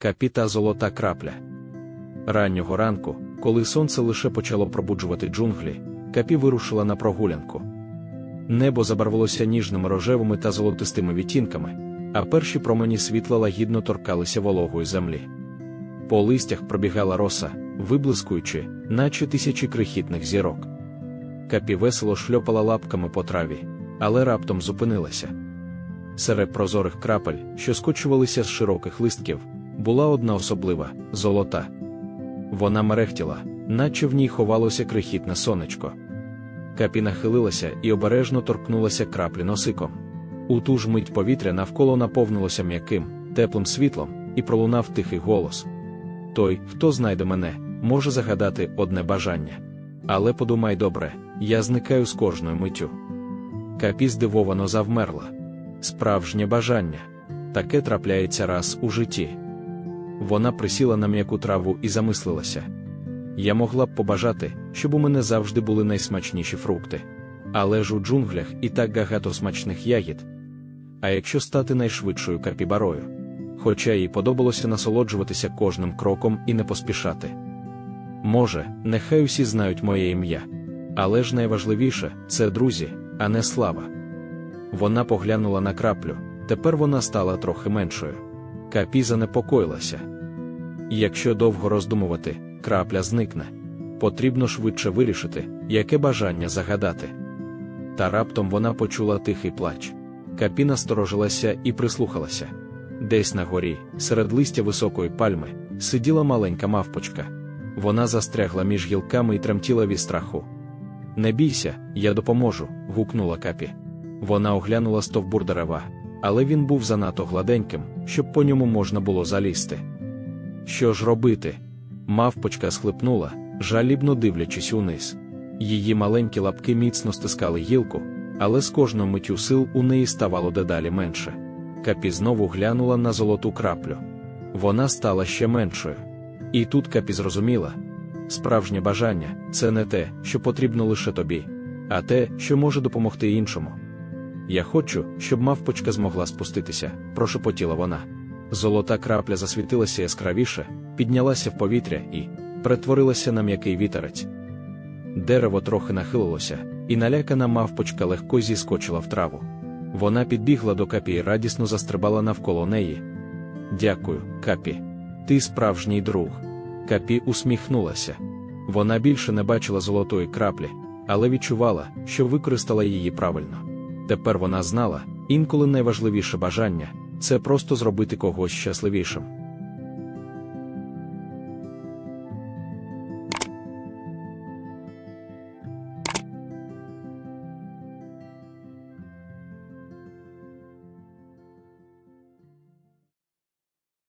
Капі та золота крапля. Раннього ранку, коли сонце лише почало пробуджувати джунглі, капі вирушила на прогулянку. Небо забарвилося ніжними рожевими та золотистими відтінками, а перші промені світла лагідно торкалися вологої землі. По листях пробігала роса, виблискуючи, наче тисячі крихітних зірок. Капі весело шльопала лапками по траві, але раптом зупинилася. Серед прозорих крапель, що скочувалися з широких листків, була одна особлива золота. Вона мерехтіла, наче в ній ховалося крихітне сонечко. Капі нахилилася і обережно торкнулася краплі носиком. У ту ж мить повітря навколо наповнилося м'яким, теплим світлом, і пролунав тихий голос. Той, хто знайде мене, може загадати одне бажання. Але подумай добре, я зникаю з кожною миттю. Капі здивовано завмерла. Справжнє бажання таке трапляється раз у житті. Вона присіла на м'яку траву і замислилася. Я могла б побажати, щоб у мене завжди були найсмачніші фрукти. Але ж у джунглях і так багато смачних ягід. А якщо стати найшвидшою капібарою? Хоча їй подобалося насолоджуватися кожним кроком і не поспішати. Може, нехай усі знають моє ім'я. Але ж найважливіше це друзі, а не слава. Вона поглянула на краплю, тепер вона стала трохи меншою. Капі занепокоїлася. Якщо довго роздумувати, крапля зникне. Потрібно швидше вирішити, яке бажання загадати. Та раптом вона почула тихий плач. Капі насторожилася і прислухалася. Десь на горі, серед листя високої пальми, сиділа маленька мавпочка. Вона застрягла між гілками і тремтіла від страху. Не бійся, я допоможу, гукнула капі. Вона оглянула стовбур дерева, але він був занадто гладеньким, щоб по ньому можна було залізти. Що ж робити? Мавпочка схлипнула, жалібно дивлячись униз. Її маленькі лапки міцно стискали гілку, але з кожною миттю сил у неї ставало дедалі менше. Капі знову глянула на золоту краплю. Вона стала ще меншою. І тут Капі зрозуміла: справжнє бажання це не те, що потрібно лише тобі, а те, що може допомогти іншому. Я хочу, щоб мавпочка змогла спуститися, прошепотіла вона. Золота крапля засвітилася яскравіше, піднялася в повітря і перетворилася на м'який вітерець. Дерево трохи нахилилося, і налякана мавпочка легко зіскочила в траву. Вона підбігла до капі і радісно застрибала навколо неї. Дякую, капі. Ти справжній друг. Капі усміхнулася. Вона більше не бачила золотої краплі, але відчувала, що використала її правильно. Тепер вона знала, інколи найважливіше бажання це просто зробити когось щасливішим.